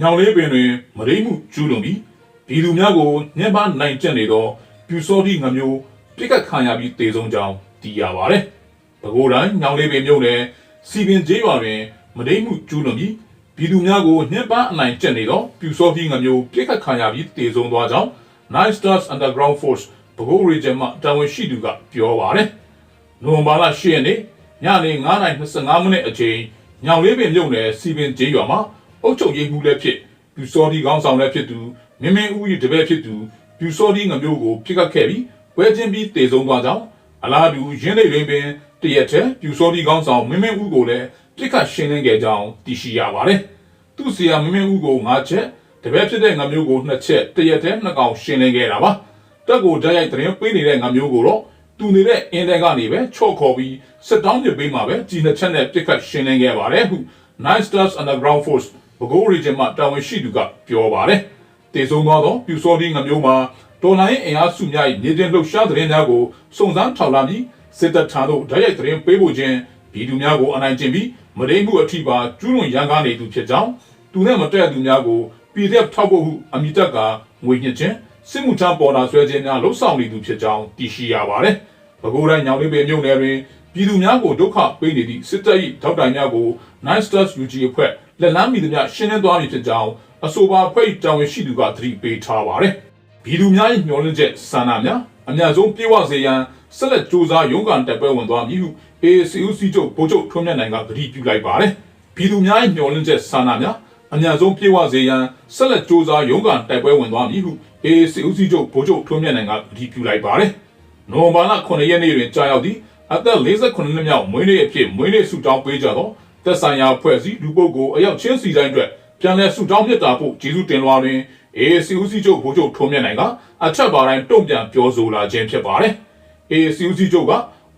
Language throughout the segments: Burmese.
ညောင်လေးပင်တွင်မရိမှုကျူးလွန်ပြီးပြည်သူများကိုညှဉ်းပန်းနိုင်ကျင့်နေသောပြူစောတိငမျိုးပြစ်ကတ်ခံရပြီးတေဆုံးကြောင်းသိရပါတယ်။ပဲခူးတိုင်းညောင်လေးပင်မြို့နယ်စီပင်ကျေးရွာတွင်မရိမှုကျူးလွန်ပြီးပြည်သူများကိုညှဉ်းပန်းအနိုင်ကျင့်နေသောပြူစောတိငမျိုးပြစ်ကတ်ခံရပြီးတေဆုံးသွားကြောင်း Nine Stars Underground Force ပဲခူး region မှတာဝန်ရှိသူကပြောပါတယ်။နိုဝင်ဘာလ10ရက်နေ့ညနေ9:25မိနစ်အချိန်ညောင်လေးပင်မြို့နယ်စီပင်ကျေးရွာမှာ အုတ်ချုပ်ရိပ်မှုလည်းဖြစ်ပြူစောဒီကောင်းဆောင်လည်းဖြစ်သူမင်းမင်းဦးရီတပည့်ဖြစ်သူပြူစောဒီငမျိုးကိုပြစ်ခတ်ခဲ့ပြီးပွဲချင်းပြီးတေဆုံးသွားကြောင်းအလားတူရင်းနေတွင်ပင်တရက်တည်းပြူစောဒီကောင်းဆောင်မင်းမင်းဦးကိုလည်းပြစ်ခတ်ရှင်းလင်းခဲ့ကြောင်းသိရှိရပါတယ်။သူ့ဆီယာမင်းမင်းဦးကို၅ချက်တပည့်ဖြစ်တဲ့ငမျိုးကို2ချက်တရက်တည်းနှစ်ကောင်ရှင်းလင်းခဲ့တာပါ။တက်ကိုဓာတ်ရိုက်သတင်းပေးနေတဲ့ငမျိုးကိုတော့သူနေတဲ့အင်းတဲကနေပဲချော့ခေါ်ပြီးစစ်တောင်းပြပေးမှာပဲကြီးနှစ်ချက်နဲ့ပြစ်ခတ်ရှင်းလင်းခဲ့ပါတယ်ဟု Nine Stars Underground Force ဘဂိုး region မှတာဝန်ရှိသူကပြောပါတယ်။တေဆုံးသွားသောပြူစောဒီငမျိုးမှာတော်လိုင်းအင်အားစုများ၏နေတင်လှုပ်ရှားသတင်းများကိုစုံစမ်းထောက်လှမ်းပြီးစစ်တပ်ထံသို့ဓာတ်ရိုက်သတင်းပေးဖို့ခြင်းပြည်သူများကိုအနိုင်ကျင့်ပြီးမရိမှုအထိပါကျူးလွန်ရန်ကားနေသူဖြစ်ကြောင်းသူနဲ့မတည့်သူများကို PDF ထောက်ဖို့ဟုအမိတက်ကငွေညှစ်ခြင်းစစ်မှုထမ်းပေါ်တာဆွဲခြင်းများလှုပ်ဆောင်နေသူဖြစ်ကြောင်းသိရှိရပါတယ်။ပဲခူးတိုင်းညောင်လေးပင်မြို့နယ်တွင်ပြည်သူများကိုဒုက္ခပေးနေသည့်စစ်တပ်၏ထောက်တိုင်များကို Nine Stars UG အဖွဲ့လက်လန်းမီသည်များရှင်းလင်းသွားပြီဖြစ်ကြောင်းအဆိုပါအဖွဲ့၏တာဝန်ရှိသူကသတိပေးထားပါတယ်။ပြည်သူများ၏မျှော်လင့်ချက်ဆန္ဒများအများဆုံးပြေဝစေရန်ဆက်လက်စ조사ရုံးကန်တပ်ပွဲဝင်သွားမည်ဟု ACUC ချုပ်ဗိုလ်ချုပ်ထွန်းမြတ်နိုင်ကသတိပြုလိုက်ပါတယ်။ပြည်သူများ၏မျှော်လင့်ချက်ဆန္ဒများအများဆုံးပြေဝစေရန်ဆက်လက်စ조사ရုံးကန်တိုက်ပွဲဝင်သွားမည်ဟု AAC ဦးစီးချုပ်ဗိုလ်ချုပ်ထွန်းမြတ်နိုင်ကအတည်ပြုလိုက်ပါတယ်။နိုဝင်ဘာလ9ရက်နေ့တွင်ကြာရောက်သည့်အသက်48နှစ်မြောက်မွေးနေ့အဖြစ်မွေးနေ့ဆုတောင်းပေးကြသော သက်ဆိုင်ရာဖွဲ့စည်းလူပုဂ္ဂိုလ်အယောက်ချင်းစီတိုင်းအတွက်ပြန်လည်ဆုတောင်းမြတ်တာဖို့ကျေးဇူးတင်လွှာတွင် AAC ဦးစီးချုပ်ဗိုလ်ချုပ်ထွန်းမြတ်နိုင်ကအထက်ပါတိုင်းတုံ့ပြန်ပြောဆိုလာခြင်းဖြစ်ပါတယ်။ AAC ဦးစီးချုပ်က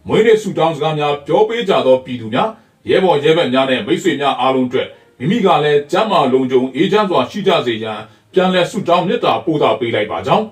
မွေးနေ့ဆုတောင်းစကားများပြောပေးကြသောပြည်သူများရဲဘော်ရဲဘက်များနဲ့မိတ်ဆွေများအားလုံးအတွက်မိမိကလည်းကျမ်းမာလုံခြုံအေးချမ်းစွာရှိကြစေရန်ပြန်လည်ဆုတောင်းမြတ်တာပို့တာပေးလိုက်ပါကြောင်း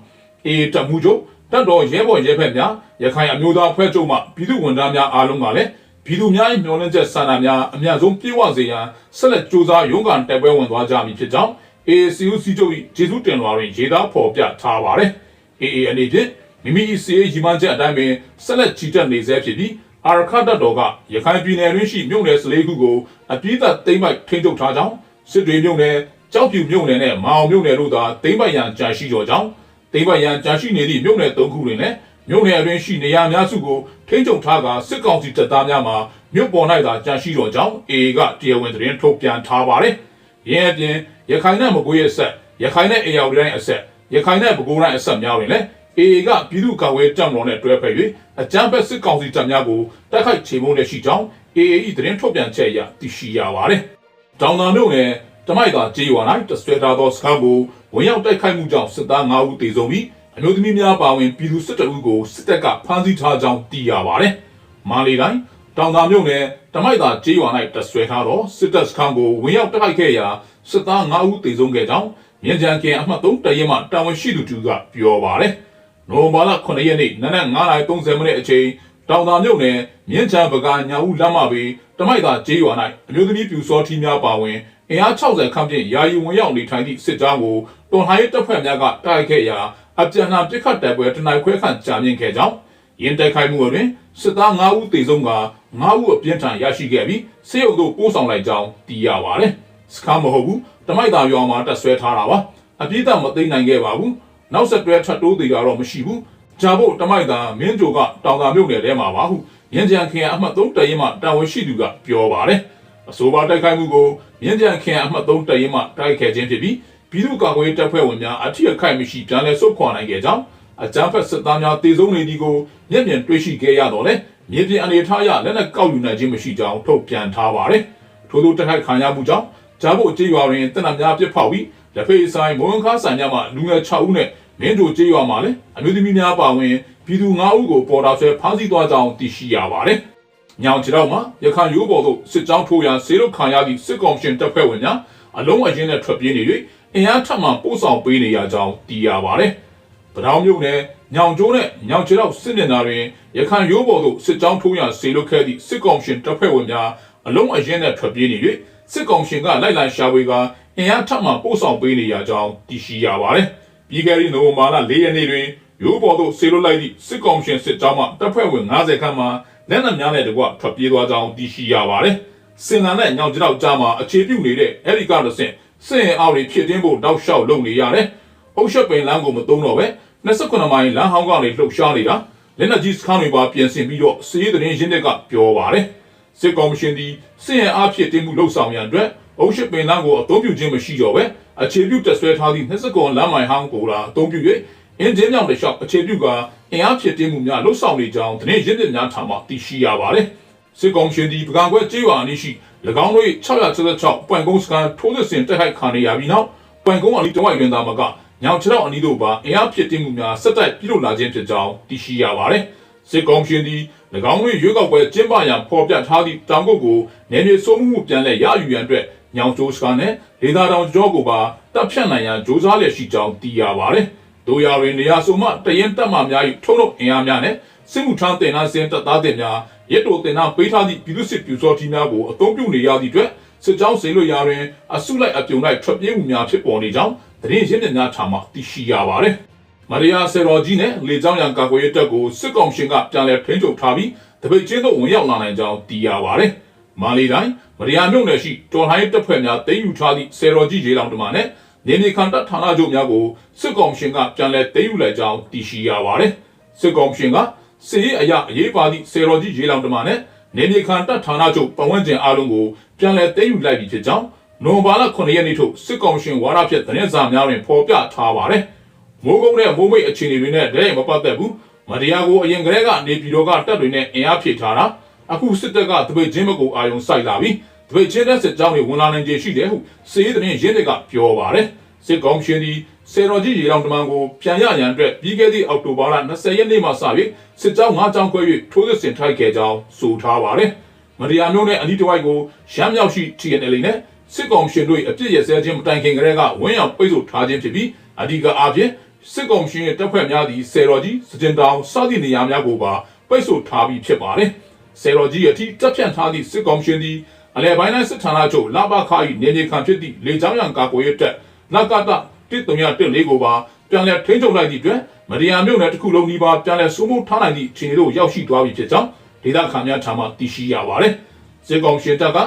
အေးတမှုချုပ်တတ်တော်ရဲဘော်ရဲဘက်များရခိုင်အမျိုးသားဖွဲ့ချုပ်မှပြည်သူဝန်ထမ်းများအားလုံးကလည်း ပြည်သူများ၏မျှော်လင့်ချက်ဆန္ဒများအများဆုံးပြည့်ဝစေရန်ဆက်လက်ကြိုးစားရုန်းကန်တိုက်ပွဲဝင်သွားကြမည်ဖြစ်ကြောင်း ACUC ချုပ်၏ကျေးဇူးတင်လွှာတွင်ရေးသားဖော်ပြထားပါတယ်။ AA အနေဖြင့်မိမိ၏စီးရေးရီမန်းချက်အတိုင်းပင်ဆက်လက်ချီတက်နေဆဲဖြစ်ပြီးအာရခတ်တပ်တော်ကရခိုင်ပြည်နယ်တွင်းရှိမြို့နယ်စလေးခုကိုအပြည့်အသိမ်းပိုက်ထိန်းချုပ်ထားကြောင်းစစ်တွေမြို့နယ်ကြောက်ဖြူမြို့နယ်နဲ့မောင်မြို့နယ်တို့သာသိမ်းပိုက်ရန်ကြာရှိကြောကြောင်းသိမ်းပိုက်ရန်ကြာရှိနေသည့်မြို့နယ်၃ခုတွင်လည်း မြို့နယ်အတွင်းရှိနေရာများစုကိုထိန်းချုပ်ထားကစစ်ကောင်စီတပ်သားများမှမြို့ပေါ်၌သာကြာရှိကြောကြောင်း AA ကတရားဝင်သတင်းထုတ်ပြန်ထားပါတယ်။ရင်းအပြင်ရခိုင်နဲ့မကွေးရဲ့ဆက်ရခိုင်နဲ့အေရဝတီတိုင်းအဆက်ရခိုင်နဲ့ပဲခူးတိုင်းအဆက်များတွင်လည်း AA ကပြည်သူ့ကာကွယ်တပ်မတော်နဲ့တွဲဖက်၍အကြမ်းဖက်စစ်ကောင်စီတပ်များကိုတိုက်ခိုက်ချေမှုန်းလက်ရှိကြောင်း AA ၏သတင်းထုတ်ပြန်ချက်အရသိရှိရပါတယ်။တောင်သာမြို့နယ်တမိုက်သာကြေးရွာ၌တဆွဲထားသောစခန်းကိုဝင်ရောက်တိုက်ခိုက်မှုကြောင့်စစ်သား9ဦးသေဆုံးပြီး အမျိုးသမီးများပါဝင်ပြည်သူ12ဦးကိုစစ်တပ်ကဖမ်းဆီးထားကြောင်းသိရပါတယ်။မာလီတိုင်းတောင်သာမြို့နယ်တမိုက်သာကြေးရွာ၌တဆွဲထားသောစစ်တပ်စခန်းကိုဝင်ရောက်တိုက်ခိုက်ခဲ့ရာစစ်သား9ဦးသေဆုံးခဲ့ကြောင်းမြန်ကြံကင်အမှတ်3တရဲမှတာဝန်ရှိသူတူကပြောပါတယ်။နိုဝင်ဘာလ9ရက်နေ့နနက်9:30မိနစ်အချိန်တောင်သာမြို့နယ်မြင်းချံပကညာဦးလမ်းမဘေးတမိုက်သာကျေးရွာ၌အမျိုးသမီးပြူစောထီးများပါဝင်အင်အား60ခန့်ဖြင့်ယာယီဝင်ရောက်နေထိုင်သည့်စစ်ကြောင်းကိုတော်လှန်ရေးတပ်ဖွဲ့များကတိုက်ခဲ့ရာ အပြန်အလှန်ပစ်ခတ်တိုက်ပွဲတနိုက်ခွဲခန့်ကြာမြင့်ခဲ့ကြောင်းရင်းတိုက်ခိုက်မှုတွင်စစ်သား9ဦးသေဆုံးက9ဦးအပြင်းထန်ရရှိခဲ့ပြီးစေအုပ်တို့ပို့ဆောင်လိုက်ကြောင်းသိရပါတယ်။စခန်းမဟုတ်ဘူးတမိုက်သာရွာမှာတက်ဆွဲထားတာပါ။အပြည့်အမသိနိုင်ခဲ့ပါဘူး။နောက်ဆက်တွဲထပ်တိုးသေးတာတော့မရှိဘူး။ဂျာဖို့တမိုက်သာမင်းဂျိုကတောင်သာမြို့နယ်ထဲမှာပါဟုရင်းကြံခင်အမှတ်3တရင်မှတာဝန်ရှိသူကပြောပါတယ်။အဆိုပါတိုက်ခိုက်မှုကိုမြင်းကြံခင်အမှတ်3တရင်မှတိုက်ခိုက်ခြင်းဖြစ်ပြီး ပြည်သူ့ကာကွယ်ရေးတပ်ဖွဲ့ဝင်များအထီးအခိုက်မရှိပြန်လည်ဆုတ်ခွာနိုင်ခဲ့ကြောင်းအကြမ်းဖက်စစ်သားများတေဆုံးနေသည်ကိုမျက်မြင်တွေ့ရှိခဲ့ရတော့လေမြေပြင်အနေထားအရလက်နက်ကောက်ယူနိုင်ခြင်းမရှိကြောင်းထုတ်ပြန်ထားပါတယ်ထို့သောတိုက်ခိုက်ခံရမှုကြောင့်ဂျာဘိုကျေးရွာတွင်တပ်နက်များပြစ်ဖောက်ပြီးလက်ဖေးဆိုင်မွန်ခါဆိုင်များမှလူငယ်6ဦးနဲ့မင်းတို့ကျေးရွာမှာလည်းအမျိုးသမီးများပါဝင်ပြည်သူ9ဦးကိုပေါ်တာဆွဲဖမ်းဆီးသွားကြောင်းသိရှိရပါတယ်။ညောင်ချေတော့မှာရခိုင်ရိုးပေါ်သို့စစ်ကြောင်းထိုးရန်ဆေးရုပ်ခံရသည့်စစ်ကောင်ရှင်တပ်ဖွဲ့ဝင်များအလုံးအရင်နဲ့ထွက်ပြေးနေ၍ အင်အားထပ်မံပို့ဆောင်ပေးနေရကြောင်းသိရပါတယ်။ပထောင်မြို့နယ်ညောင်ကျိုးနဲ့ညောင်ချေတော့စစ်မျက်နှာတွင်ရခိုင်ရိုးပေါ်သို့စစ်ကြောင်းထိုးရန်ဆေးလုပ်ခဲ့သည့်စစ်ကောင်ရှင်တပ်ဖွဲ့ဝင်များအလုံးအရင်နဲ့ထွက်ပြေးနေ၍စစ်ကောင်ရှင်ကလိုက်လံရှာဖွေကာအင်အားထပ်မံပို့ဆောင်ပေးနေရကြောင်းသိရှိရပါတယ်။ပြီးခဲ့တဲ့နိုဝင်ဘာလ၄ရက်နေ့တွင်ရိုးပေါ်သို့ဆေလွတ်လိုက်သည့်စစ်ကောင်ရှင်စစ်ကြောင်းမှတပ်ဖွဲ့ဝင်90ခန့်မှလက်နက်များနဲ့တကွထွက်ပြေးသွားကြောင်းသိရှိရပါတယ်။စင်လာနဲ့ညောင်ကြောက်ကြားမှာအခြေပြုနေတဲ့အဲဒီကတဆင့် စစ်ရင်အောက်တွေဖြစ်တင်းဖို့တောက်လျှောက်လုပ်နေရတယ်။အုပ်ရှက်ပင်လမ်းကိုမသုံးတော့ပဲ29မိုင်လမ်းဟောင်းကနေလှုပ်ရှားနေတာလက်နက်ကြီးစခန်းတွေပါပြင်ဆင်ပြီးတော့စီးရီးသတင်းရင်းတွေကပြောပါတယ်။စစ်ကောင်ရှင်သည်စစ်ရင်အားဖြစ်တင်းမှုလှုပ်ဆောင်ရန်အတွက်အုပ်ရှက်ပင်လမ်းကိုအသုံးပြုခြင်းမရှိတော့ပဲအခြေပြုတက်ဆွဲထားသည့်29လမ်းမိုင်ဟောင်းကိုလာအသုံးပြု၍အင်းကျင်းမြောင်တစ်လျှောက်အခြေပြုကအင်အားဖြစ်တင်းမှုများလှုပ်ဆောင်နေကြောင်းသတင်းရင်းတွေများထံမှသိရှိရပါတယ်။စစ်ကောင်ရှင်သည်ပကံခွဲကြေးရွာအနည်းရှိ၎ င်းတို့၏666ပွင့်ကုန်းစကန်ထိုးစစ်ဆင်တိုက်ခိုက်ခံရပြီးနောက်ပွင့်ကုန်းအလီတဝိုက်တွင်သာမကညောင်ချောက်အနီးတို့ပါအင်အားဖြစ်တင်းမှုများဆက်တိုက်ပြုလုပ်လာခြင်းဖြစ်ကြောင်းသိရှိရပါတယ်။စစ်ကောင်ရှင်သည်၎င်းတို့ရွေးကောက်ပွဲကျင်းပရန်ဖော်ပြထားသည့်တောင်ကုတ်ကိုနယ်မြေစိုးမှုပြန်လည်ရယူရန်အတွက်ညောင်ကျိုးစကန်နဲ့ဒေသတောင်ကြောကိုပါတပ်ဖြတ်နိုင်ရန်ကြိုးစားလျက်ရှိကြောင်းသိရပါတယ်။တို့ရာတွင်နေရာစုံမှတရင်တက်မှများ၏ထုံးလုံးအင်အားများနဲ့ စစ်မှုထမ်းတင်နှန်းစင်တပ်သားတင်များရစ်တိုတင်နှန်းပေးထားသည့်ပြည်သူစစ်ပြူစောတီများကိုအသုံးပြုနေရသည့်အတွက်စစ်ကြောင်းစေလွှတ်ရာတွင်အစုလိုက်အပြုံလိုက်ထွက်ပြေးမှုများဖြစ်ပေါ်နေကြောင်းသတင်းရင်းမြစ်များထံမှသိရှိရပါတယ်။မရိယာဆေရော်ကြီးနဲ့လေကြောင်းရန်ကာကွယ်ရေးတပ်ကိုစစ်ကောင်ရှင်ကပြန်လည်ထိန်းချုပ်ထားပြီးတပိတ်ချင်းသို့ဝင်ရောက်လာနိုင်ကြောင်းသိရပါတယ်။မာလီတိုင်းမရိယာမြို့နယ်ရှိတော်ဟိုင်းတပ်ဖွဲ့များသိမ်းယူထားသည့်ဆေရော်ကြီးရေလောင်တမနဲ့နေမြေခံတပ်ဌာနချုပ်များကိုစစ်ကောင်ရှင်ကပြန်လည်သိမ်းယူလိုက်ကြောင်းသိရှိရပါတယ်။စစ်ကောင်ရှင်က စစ်ရေးအရာအရေးပါသည့်ဆေရော်ကြီးရေလောင်တမနဲ့နေမြေခံတပ်ဌာနချုပ်ပတ်ဝန်းကျင်အားလုံးကိုပြန်လည်သိမ်းယူလိုက်ပြီဖြစ်ကြောင်းနိုဝင်ဘာလ9ရက်နေ့ထုတ်စစ်ကောင်ရှင်ဝါဒဖြတ်သတင်းစာများတွင်ဖော်ပြထားပါတယ်။မိုးကုန်းနဲ့မိုးမိတ်အခြေအနေတွေနဲ့တည်းမပတ်သက်ဘူး။မတရားကိုအရင်ကတည်းကနေပြည်တော်ကတပ်တွေနဲ့အင်အားဖြည့်ထားတာအခုစစ်တပ်ကတပိတ်ချင်းမကိုအာယုံစိုက်လာပြီ။တပိတ်ချင်းတဲ့စစ်ကြောင်းတွေဝင်လာနိုင်ခြေရှိတယ်ဟုစစ်ရေးသတင်းရင်းတွေကပြောပါတယ်။ စစ်ကောင်ရှင်ဒီစေတော်ကြီးရေလောင်တမန်ကိုပြန်ရရန်အတွက်ပြီးခဲ့သည့်အောက်တိုဘာလ20ရက်နေ့မှစပြီးစစ်ကြောင်း၅ကြောင်းခွဲ၍ထိုးစစ်ဆင်ထိုက်ခဲ့ကြောင်းဆိုထားပါတယ်။မတရားမျိုးနဲ့အနီးတစ်ဝိုက်ကိုရမ်းမြောက်ရှိ TNL နဲ့စစ်ကောင်ရှင်တို့အပြစ်ရစဲခြင်းမတိုင်ခင်ကတည်းကဝင်းရောက်ပိတ်ဆို့ထားခြင်းဖြစ်ပြီးအဓိကအားဖြင့်စစ်ကောင်ရှင်ရဲ့တပ်ဖွဲ့များသည့်ဆယ်တော်ကြီးစတင်တောင်စသည့်နေရာများကိုပါပိတ်ဆို့ထားပြီးဖြစ်ပါတယ်။ဆယ်တော်ကြီးအထိတပ်ဖြန့်ထားသည့်စစ်ကောင်ရှင်သည်အလဲပိုင်းတိုင်းစစ်ဌာနချုပ်လဘခါ၏နေနေခံဖြစ်သည့်လေကြောင်းရန်ကာကွယ်ရေးတပ် နကတတစ်တုံရတက်လေးကိုပါပြန်လည်ထိန်းချုပ်လိုက်သည့်အတွက်မဒီယာမြို့နယ်တစ်ခုလုံးဒီပါပြန်လည်စိုးမိုးထားနိုင်သည့်အခြေအနေသို့ရောက်ရှိသွားပြီဖြစ်ကြောင်းဒေသခံများထံမှသိရှိရပါတယ်။စစ်ကောင်ရှင်တပ်က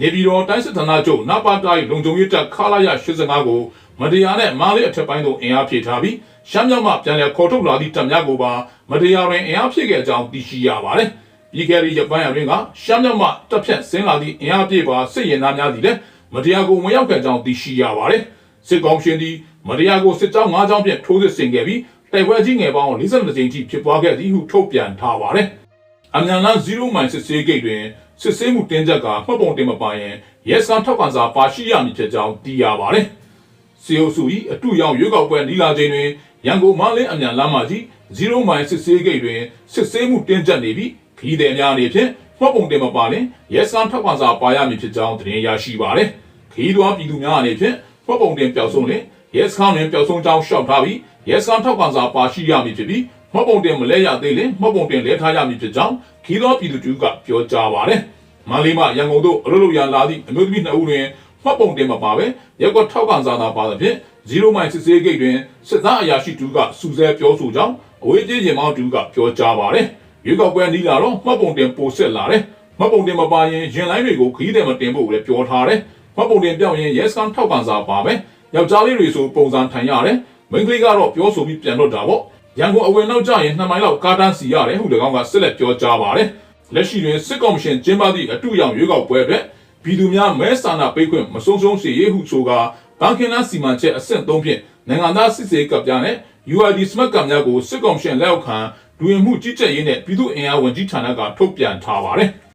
နေပြည်တော်တိုင်းစစ်ဌာနချုပ်နပါတိုင်းလုံခြုံရေးတပ်ခလာရ85ကိုမတရားနဲ့မားလေးအထက်ပိုင်းသို့အင်အားဖြည့်ထားပြီးရှမ်းမြောက်မှပြန်လည်ခေါ်ထုတ်လာသည့်တပ်များကိုပါမတရားတွင်အင်အားဖြည့်ခဲ့ကြောင်းသိရှိရပါတယ်။ပြီးခဲ့တဲ့ရပိုင်းအတွင်းကရှမ်းမြောက်မှတပ်ဖြတ်ဆင်းလာသည့်အင်အားပြည့်ပါစစ်ရင်သားများသည်လည်းမတရားကိုဝင်ရောက်ခဲ့ကြောင်းသိရှိရပါတယ်။ စစ်ကောင်ရှင်သည်မတရားကိုစစ်ကြောင်း၅ကြောင်းဖြင့်ထိုးစစ်ဆင်ခဲ့ပြီးတိုက်ပွဲကြီးငယ်ပေါင်း42ကြိမ်ထိဖြစ်ပွားခဲ့သည်ဟုထုတ်ပြန်ထားပါတယ်။အမြန်လန်း0မိုင်စစ်ဆေးဂိတ်တွင်စစ်ဆေးမှုတင်းကျပ်ကမှတ်ပုံတင်မပါရင်ရဲစခန်းထောက်ခံစာပါရှိရမည်ဖြစ်ကြောင်းသိရပါတယ်။စီအိုစု၏အတူရောက်ရွေးကောက်ပွဲနီလာချိန်တွင်ရန်ကုန်မလင်းအမြန်လမ်းမကြီး0မိုင်စစ်ဆေးဂိတ်တွင်စစ်ဆေးမှုတင်းကျပ်နေပြီးခီးသည်များအနေဖြင့်မှတ်ပုံတင်မပါရင်ရဲစခန်းထောက်ခံစာပါရမည်ဖြစ်ကြောင်းသတင်းရရှိပါတယ်။ခီးသွွားပြည်သူများအနေဖြင့် မှတ်ပုံတင်ပျောက်ဆုံးလင်ရဲစခန်းတွင်ပျောက်ဆုံးကြောင်းရှောက်ထားပြီးရဲစခန်းထောက်ခံစာပါရှိရမည်ဖြစ်ပြီးမှတ်ပုံတင်မလဲရသေးရင်မှတ်ပုံတင်လဲထားရမည်ဖြစ်ကြောင်းခီးသောပြည်သူတူကပြောကြားပါတယ်။မန္တလေးမှရန်ကုန်သို့အလုပ်လုပ်ရန်လာသည့်အမျိုးသမီးနှစ်ဦးတွင်မှတ်ပုံတင်မပါဘဲရက်ကွက်ထောက်ခံစာသာပါသဖြင့်0မိုင်စစ်ဆေးဂိတ်တွင်စစ်သားအရာရှိတူကစူဆဲပြောဆိုကြောင်းအဝေးပြေးရင်မောင်းတူကပြောကြားပါတယ်။ရွေးကောက်ပွဲနီးလာတော့မှတ်ပုံတင်ပိုဆက်လာတယ်။မှတ်ပုံတင်မပါရင်ရင်လိုင်းတွေကိုခီးတယ်မတင်ဖို့လည်းပြောထားတယ်။ မှတ်ပုံတင်ပြောင်းရင်ရဲစကန်ထောက်ခံစာပါပဲ။ယောက်ျားလေးတွေဆိုပုံစံထိုင်ရတယ်။မိန်းကလေးကတော့ပြောဆိုပြီးပြန်လွတ်တာပေါ့။ရန်ကုန်အဝင်နောက်ကျရင်2မိုင်လောက်ကားတန်းစီရတယ်ဟု၎င်းကဆက်လက်ပြောကြားပါတယ်။လက်ရှိတွင်စစ်ကော်မရှင်ကျင်းပသည့်အတူရောင်ရွေးကောက်ပွဲအတွက်ပြည်သူများမဲဆန္ဒပေးခွင့်မဆုံးရှုံးစေရဟုဆိုကာဘန်ကင်နာစီမံချက်အဆင့်3ဖြင့်နိုင်ငံသားစစ်ဆေးကပ်ပြားနဲ့ UID Smart ကပ်များကိုစစ်ကော်မရှင်လက်အောက်ခံဒူဝင်မှုကြီးကြပ်ရေးနဲ့ပြည်သူ့အင်အားဝန်ကြီးဌာနကထုတ်ပြန်ထားပါတယ်။